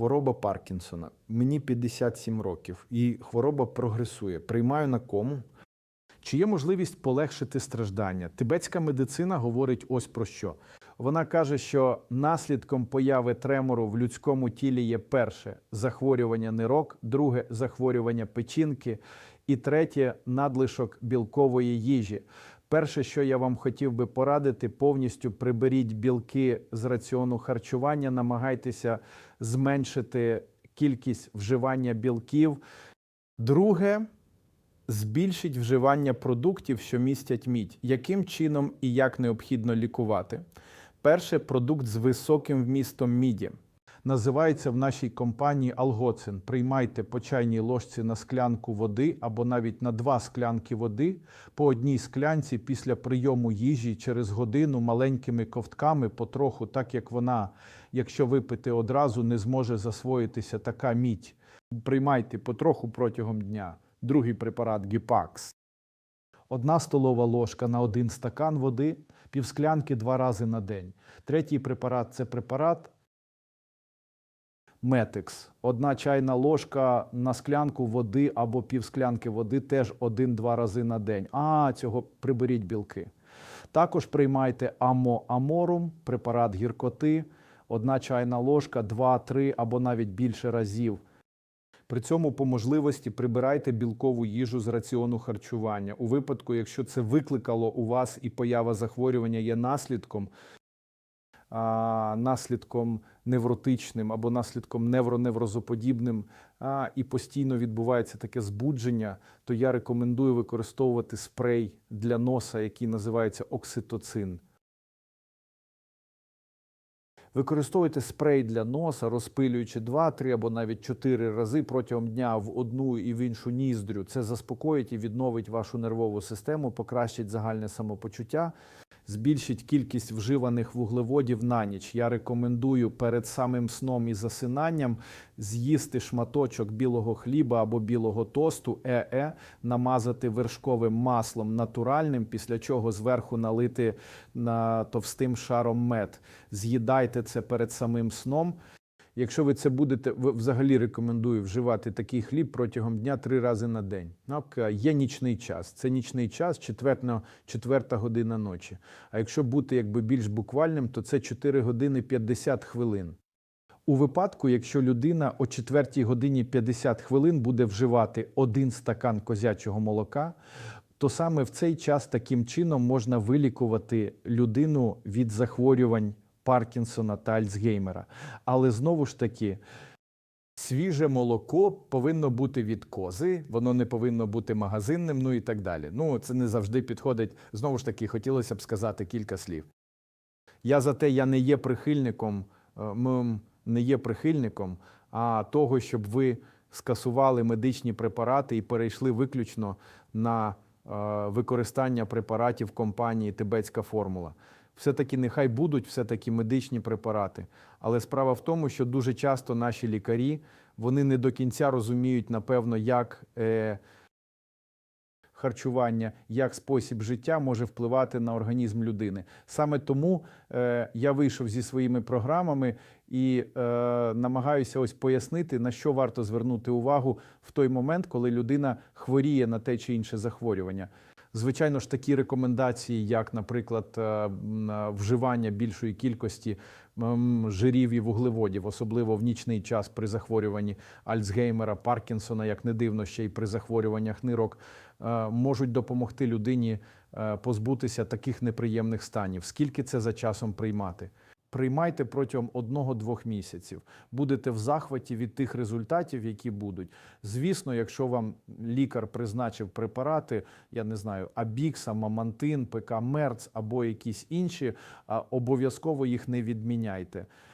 хвороба Паркінсона. Мені 57 років, і хвороба прогресує. Приймаю на кому. Чи є можливість полегшити страждання? Тибетська медицина говорить ось про що. Вона каже, що наслідком появи тремору в людському тілі є перше захворювання нирок, друге захворювання печінки, і третє надлишок білкової їжі. Перше, що я вам хотів би порадити, повністю приберіть білки з раціону харчування, намагайтеся зменшити кількість вживання білків. Друге, збільшить вживання продуктів, що містять мідь. Яким чином і як необхідно лікувати? Перше продукт з високим вмістом міді. Називається в нашій компанії алгоцин. Приймайте по чайній ложці на склянку води або навіть на два склянки води по одній склянці після прийому їжі через годину маленькими ковтками, потроху, так як вона, якщо випити одразу, не зможе засвоїтися така мідь. Приймайте потроху протягом дня. Другий препарат Гіпакс. Одна столова ложка на один стакан води, півсклянки два рази на день. Третій препарат це препарат Метекс. Одна чайна ложка на склянку води або півсклянки води теж один-два рази на день. А, цього приберіть білки. Також приймайте амо-аморум, препарат гіркоти, одна чайна ложка, два-три або навіть більше разів. При цьому по можливості прибирайте білкову їжу з раціону харчування. У випадку, якщо це викликало у вас і поява захворювання є наслідком, наслідком невротичним або наслідком невроневрозоподібним, а, і постійно відбувається таке збудження, то я рекомендую використовувати спрей для носа, який називається окситоцин. Використовуйте спрей для носа, розпилюючи 2-3 або навіть 4 рази протягом дня в одну і в іншу ніздрю. Це заспокоїть і відновить вашу нервову систему, покращить загальне самопочуття, збільшить кількість вживаних вуглеводів на ніч. Я рекомендую перед самим сном і засинанням з'їсти шматочок білого хліба або білого тосту, ЕЕ, намазати вершковим маслом натуральним, після чого зверху налити на товстим шаром мед. З'їдайте це перед самим сном. Якщо ви це будете, взагалі рекомендую вживати такий хліб протягом дня три рази на день. Е, є нічний час. Це нічний час, четверта, четверта година ночі. А якщо бути якби більш буквальним, то це 4 години 50 хвилин. У випадку, якщо людина о 4 годині 50 хвилин буде вживати один стакан козячого молока, то саме в цей час таким чином можна вилікувати людину від захворювань Паркінсона та Альцгеймера. Але знову ж таки, свіже молоко повинно бути від кози, воно не повинно бути магазинним, ну і так далі. Ну, це не завжди підходить. Знову ж таки, хотілося б сказати кілька слів. Я за те, я не є прихильником, е, не є прихильником а того, щоб ви скасували медичні препарати і перейшли виключно на е, використання препаратів компанії Тибетська формула. Все-таки нехай будуть все-таки медичні препарати. Але справа в тому, що дуже часто наші лікарі вони не до кінця розуміють, напевно, як е, харчування, як спосіб життя може впливати на організм людини. Саме тому е, я вийшов зі своїми програмами і е, намагаюся ось пояснити, на що варто звернути увагу в той момент, коли людина хворіє на те чи інше захворювання. Звичайно ж, такі рекомендації, як, наприклад, е, е, вживання більшої кількості жирів і вуглеводів, особливо в нічний час при захворюванні Альцгеймера, Паркінсона, як не дивно, ще й при захворюваннях нирок, е, можуть допомогти людині позбутися таких неприємних станів. Скільки це за часом приймати? Приймайте протягом одного-двох місяців. Будете в захваті від тих результатів, які будуть. Звісно, якщо вам лікар призначив препарати, я не знаю, Абікса, Мамантин, ПК Мерц або якісь інші, обов'язково їх не відміняйте.